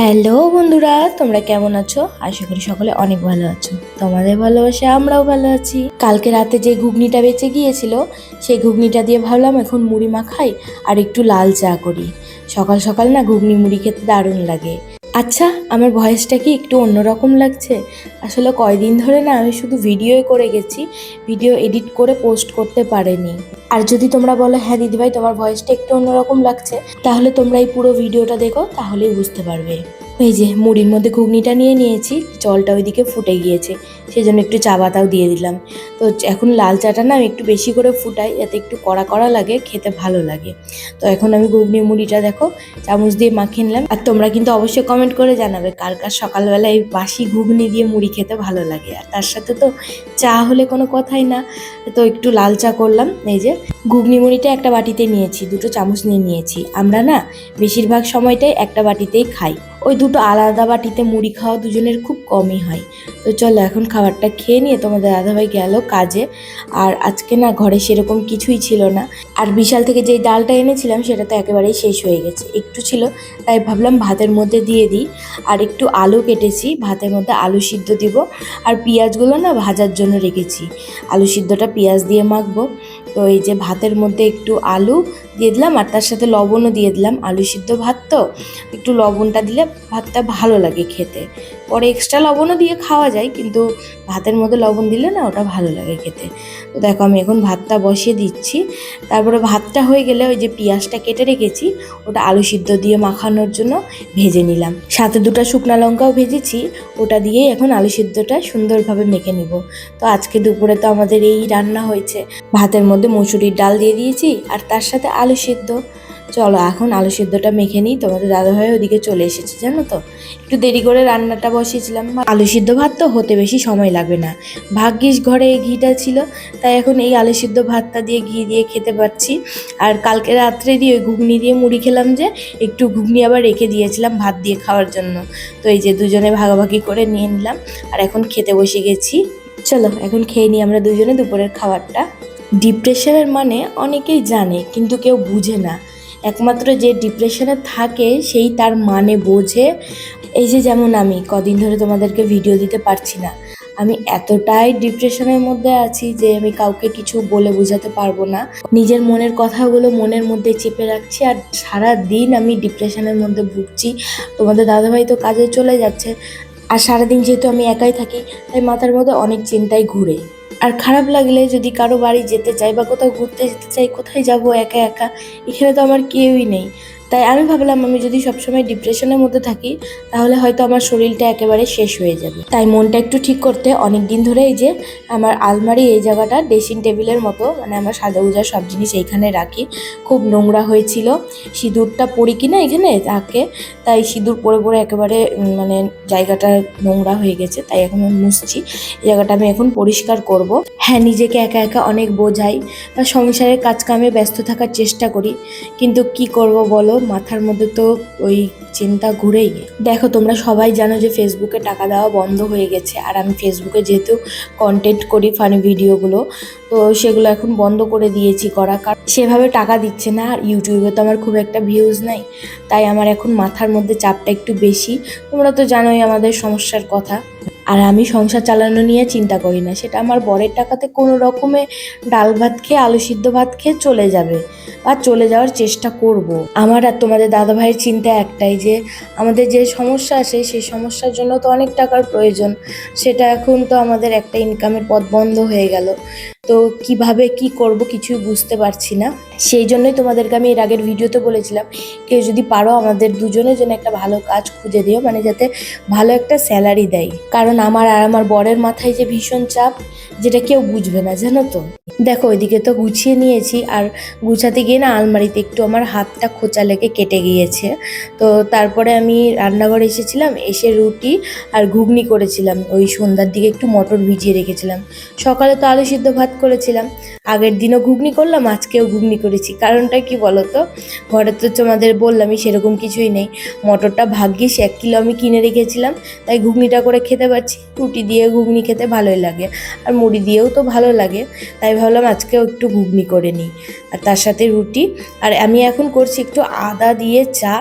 Hello বন্ধুরা, তোমরা কেমন আছো? আশা করি সকলে অনেক ভালো আছো। তোমাদের ভালোবাসে আমরাও ভালো আছি। কালকে রাতে যে ঘুগনিটা বেঁচে গিয়েছিল, সেই ঘুগনিটা দিয়ে ভাবলাম এখন মুড়ি মাখাই আর একটু লাল চা করি। সকাল সকাল না ঘুগনি মুড়ি খেতে দারুণ লাগে। আচ্ছা আমার ভয়েসটা কি একটু অন্যরকম লাগছে? আসলে কয়দিন ধরে না আমি শুধু ভিডিও করে গেছি, ভিডিও এডিট করে পোস্ট করতে পারিনি। আর যদি তোমরা বলো হ্যাঁ দিদিভাই, তোমার ভয়েসটা একটু অন্যরকম লাগছে, তাহলে তোমরা এই পুরো ভিডিওটা দেখো, তাহলেই বুঝতে পারবে। এই যে মুড়ির মধ্যে ঘুগনিটা নিয়ে নিয়েছি, জলটা ওইদিকে ফুটে গিয়েছে সেই জন্য একটু চা পাতাও দিয়ে দিলাম। তো এখন লাল চাটা না আমি একটু বেশি করে ফুটাই, যাতে একটু কড়া কড়া লাগে, খেতে ভালো লাগে। তো এখন আমি ঘুগনি মুড়িটা দেখো, চামচ দিয়ে মাখিয়ে নিলাম। আর তোমরা কিন্তু অবশ্যই কমেন্ট করে জানাবে, কার কার সকালবেলা এই বাসি ঘুগনি দিয়ে মুড়ি খেতে ভালো লাগে। আর তার সাথে তো চা হলে কোনো কথাই না। তো একটু লাল চা করলাম, এই যে ঘুগনি মুড়িটা একটা বাটিতে নিয়েছি, দুটো চামচ নিয়ে নিয়েছি। আমরা না বেশিরভাগ সময়টাই একটা বাটিতেই খাই। ওই দুটো আলাদা বাটিতে মুড়ি খাওয়া দুজনের খুব কমই হয়। তো চলো এখন খাবারটা খেয়ে নিয়ে তোমাদের দাদাভাই গেল কাজে। আর আজকে না ঘরে সেরকম কিছুই ছিল না। আর বিশাল থেকে যেই ডালটা এনেছিলাম সেটা তো একেবারেই শেষ হয়ে গেছে। একটু ছিল, তাই ভাবলাম ভাতের মধ্যে দিয়ে দিই। আর একটু আলু কেটেছি, ভাতের মধ্যে আলু সিদ্ধ দিব। আর পেঁয়াজগুলো না ভাজার জন্য রেখেছি। আলু সিদ্ধটা পেঁয়াজ দিয়ে মাখবো। তো এই যে ভাতের মধ্যে একটু আলু দিয়ে দিলাম, আর তার সাথে লবণও দিয়ে দিলাম। আলু সিদ্ধ ভাত তো, একটু লবণটা দিলে ভাতটা ভালো লাগে খেতে। পরে এক্সট্রা লবণও দিয়ে খাওয়া যায়, কিন্তু ভাতের মধ্যে লবণ দিলে না ওটা ভালো লাগে খেতে। তো দেখো আমি এখন ভাতটা বসিয়ে দিচ্ছি। তারপরে ভাতটা হয়ে গেলে ওই যে পেঁয়াজটা কেটে রেখেছি, ওটা আলু সিদ্ধ দিয়ে মাখানোর জন্য ভেজে নিলাম। সাথে দুটো শুকনো লঙ্কাও ভেজেছি, ওটা দিয়েই এখন আলু সিদ্ধটা সুন্দরভাবে মেখে নিব। তো আজকে দুপুরে তো আমাদের এই রান্না হয়েছে। ভাতের মধ্যে মুসুরির ডাল দিয়ে দিয়েছি আর তার সাথে আলু সিদ্ধ। চলো এখন আলু সিদ্ধটা মেখে নিই। তোমাদের দাদাভাই ওদিকে চলে এসেছে, জানো তো? একটু দেরি করে রান্নাটা বসিয়েছিলাম। আলু সিদ্ধ ভাত তো হতে বেশি সময় লাগবে না। ভাগ্যিস ঘরে এই ঘিটা ছিল, তাই এখন এই আলু সিদ্ধ ভাতটা দিয়ে ঘি দিয়ে খেতে পারছি। আর কালকে রাত্রে দিয়ে ওই ঘুগনি দিয়ে মুড়ি খেলাম যে, একটু ঘুগনি আবার রেখে দিয়েছিলাম ভাত দিয়ে খাওয়ার জন্য। তো এই যে দুজনে ভাগাভাগি করে নিয়ে নিলাম। আর এখন খেতে বসে গেছি। চলো, এখন খেয়ে নিই আমরা দুজনে দুপুরের খাবারটা। ডিপ্রেশনের মানে অনেকেই জানে, কিন্তু কেউ বুঝে না। একমাত্র যে ডিপ্রেশনে থাকে, সেই তার মানে বোঝে। এই যে যেমন আমি, কদিন ধরে তোমাদেরকে ভিডিও দিতে পারছি না। আমি এতটাই ডিপ্রেশনের মধ্যে আছি যে আমি কাউকে কিছু বলে বোঝাতে পারব না। নিজের মনের কথাগুলো মনের মধ্যে চেপে রাখছি আর সারা দিন আমি ডিপ্রেশনের মধ্যে ভুগছি। তোমাদের দাদাভাই তো কাজে চলে যাচ্ছে। আর সারাদিন যেহেতু আমি একাই থাকি, তাই মাথার মধ্যে অনেক চিন্তাই ঘুরে। আর খারাপ লাগলে যদি কারও বাড়ি যেতে চাই বা কোথাও ঘুরতে যেতে চাই, কোথায় যাব একা একা? এখানে তো আমার কেউই নেই। তাই আমি ভাবলাম আমি যদি সবসময় ডিপ্রেশনের মধ্যে থাকি, তাহলে হয়তো আমার শরীরটা একেবারে শেষ হয়ে যাবে। তাই মনটা একটু ঠিক করতে অনেক দিন ধরে এই যে আমার আলমারি এই জায়গাটা, ড্রেসিং টেবিলের মতো মানে আমার সাজা উজার সব জিনিস এইখানে রাখি। খুব নোংরা হয়েছিল। সিঁদুরটা পরি কিনা এখানে? তাকে তাই সিঁদুর পরে পরে একেবারে মানে জায়গাটা নোংরা হয়ে গেছে, তাই এখন আমি মুছছি। এই জায়গাটা আমি এখন পরিষ্কার করব। হ্যাঁ নিজেকে একা একা অনেক বোঝাই বা সংসারের কাজ কামে ব্যস্ত থাকার চেষ্টা করি। কিন্তু কি করব বলো? মাথার মধ্যে তো ওই চিন্তা ঘুরেই। দেখো, তোমরা সবাই জানো যে ফেসবুকে টাকা দেওয়া বন্ধ হয়ে গেছে। আর আমি ফেসবুকে যেহেতু কন্টেন্ট করি ফানি ভিডিওগুলো তো সেগুলো এখন বন্ধ করে দিয়েছি করা। কারণ সেভাবে টাকা দিচ্ছে না, আর ইউটিউবে তো আমার খুব একটা ভিউজ নাই। তাই আমার এখন মাথার মধ্যে চাপটা একটু বেশি। তোমরা তো জানোই আমাদের সমস্যার কথা। আর আমি সংসার চালানো নিয়ে চিন্তা করি না। সেটা আমার বরের টাকাতে কোনো রকমে ডাল ভাত খেয়ে, আলু সিদ্ধ ভাত খেয়ে চলে যাবে বা চলে যাওয়ার চেষ্টা করব। আমার আর তোমাদের দাদা ভাইয়ের চিন্তা একটাই যে, আমাদের যে সমস্যা আসে সেই সমস্যার জন্য তো অনেক টাকার প্রয়োজন। সেটা এখন তো আমাদের একটা ইনকামের পথ বন্ধ হয়ে গেল। তো কীভাবে কি করব কিছুই বুঝতে পারছি না। সেই জন্যই তোমাদেরকে আমি এর আগের ভিডিওতে বলেছিলাম, কেউ যদি পারো আমাদের দুজনের জন্য একটা ভালো কাজ খুঁজে দিও মানে যাতে ভালো একটা স্যালারি দেয়। কারণ আমার আর আমার বরের মাথায় যে ভীষণ চাপ, যেটা কেউ বুঝবে না, জানো তো? দেখো, ওইদিকে তো গুছিয়ে নিয়েছি, আর গুছাতে গিয়ে না আলমারিতে একটু আমার হাতটা খোঁচা লেগে কেটে গিয়েছে। তো তারপরে আমি রান্নাঘরে এসেছিলাম, এসে রুটি আর ঘুগনি করেছিলাম, ওই সন্ধ্যার দিকে একটু মটর ভিজিয়ে রেখেছিলাম। সকালে তো আলু সিদ্ধ ভাত করেছিলাম। আগের দিনও ঘুগনি করলাম, আজকেও ঘুগনি করেছি। কারণটা কি বলো তো ঘরে তো তোমাদের বললামই, সেরকম কিছুই নেই। মটরটা ভাগ্যিস, এক কিলো আমি কিনে রেখেছিলাম, তাই ঘুগনিটা করে খেতে পারছি। রুটি দিয়ে ঘুগনি খেতে ভালোই লাগে, আর মুড়ি দিয়েও তো ভালো লাগে। তাই ভাবলাম আজকেও একটু ঘুগনি করে নিই। আর তার সাথে রুটি, আর আমি এখন করছি একটু আদা দিয়ে চা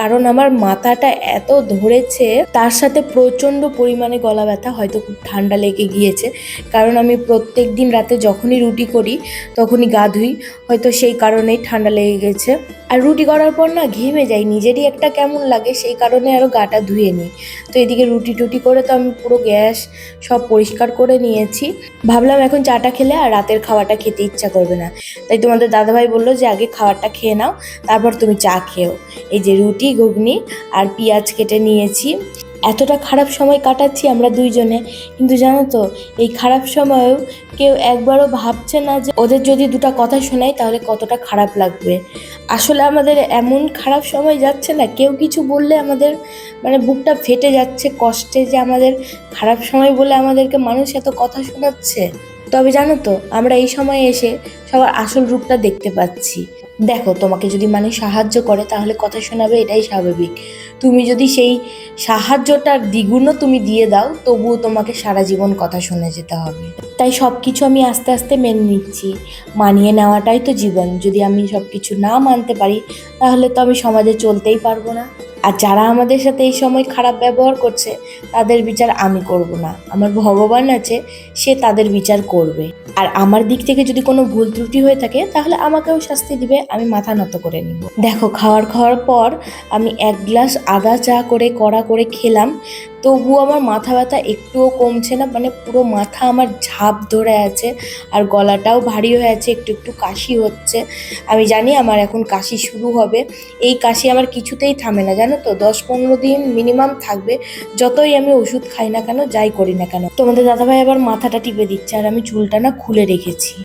কারণ আমার মাথাটা এত ধরেছে, তার সাথে প্রচণ্ড পরিমাণে গলা ব্যথা, হয়তো খুব ঠান্ডা লেগে গিয়েছে। কারণ আমি প্রত্যেক দিন রাতে যখনই রুটি করি, তখনই গা ধুই, হয়তো সেই কারণেই ঠান্ডা লেগে গেছে। আর রুটি করার পর না ঘেমে যাই, নিজেরই একটা কেমন লাগে, সেই কারণে আরও গাটা ধুয়ে নিই। তো এদিকে রুটি টুটি করে তো আমি পুরো গ্যাস সব পরিষ্কার করে নিয়েছি। ভাবলাম এখন চাটা খেলে আর রাতের খাওয়াটা খেতে ইচ্ছা করবে না। তাই তোমাদের দাদাভাই বলল যে, আগে খাবারটা খেয়ে নাও, তারপর তুমি চা খেও এই যে রুটি ঘুগনি আর পেঁয়াজ কেটে নিয়েছি। এতটা খারাপ সময় কাটাচ্ছি আমরা দুইজনে। কিন্তু জানো তো, এই খারাপ সময়েও কেউ একবারও ভাবছে না যে ওদের যদি দুটো কথা শোনাই তাহলে কতটা খারাপ লাগবে। আসলে আমাদের এমন খারাপ সময় যাচ্ছে না, কেউ কিছু বললে আমাদের মানে বুকটা ফেটে যাচ্ছে, কষ্টে যে আমাদের খারাপ সময় বলে আমাদেরকে মানুষ এত কথা শোনাচ্ছে। তবে জানো তো, আমরা এই সময়ে এসে সবার আসল রূপটা দেখতে পাচ্ছি। দেখো, তোমাকে যদি মানে সাহায্য করে, তাহলে কথা শোনাবে, এটাই স্বাভাবিক। তুমি যদি সেই সাহায্যটার দ্বিগুণও তুমি দিয়ে দাও, তবুও তোমাকে সারা জীবন কথা শুনে যেতে হবে। তাই সব কিছু আমি আস্তে আস্তে মেনে নিচ্ছি। মানিয়ে নেওয়াটাই তো জীবন। যদি আমি সব কিছু না মানতে পারি তাহলে তো আমি সমাজে চলতেই পারব না। আর যারা আমাদের সাথে এই সময় খারাপ ব্যবহার করছে, তাদের বিচার আমি করব না। আমার ভগবান আছে, সে তাদের বিচার করবে। আর আমার দিক থেকে যদি কোনো ভুল ত্রুটি হয়ে থাকে, তাহলে আমাকেও শাস্তি দিবে, আমি মাথা নত করে নিব। দেখো, খাওয়ার খাওয়ার পর আমি এক গ্লাস আদা চা করে কড়া করে খেলাম। তবুও আমার মাথা ব্যথা একটুও কমছে না মানে পুরো মাথা আমার ঝাঁপ ধরে আছে আর গলাটাও ভারী হয়ে আছে, একটু একটু কাশি হচ্ছে। আমি জানি আমার এখন কাশি শুরু হবে। এই কাশি আমার কিছুতেই থামে না, জানো তো? দশ পনেরো দিন মিনিমাম থাকবে। যতই আমি ওষুধ খাই না কেন, যাই করি না কেন। তোমাদের দাদাভাই আবার মাথাটা টিপে দিচ্ছে আর আমি চুলটা না খুলে রেখেছি।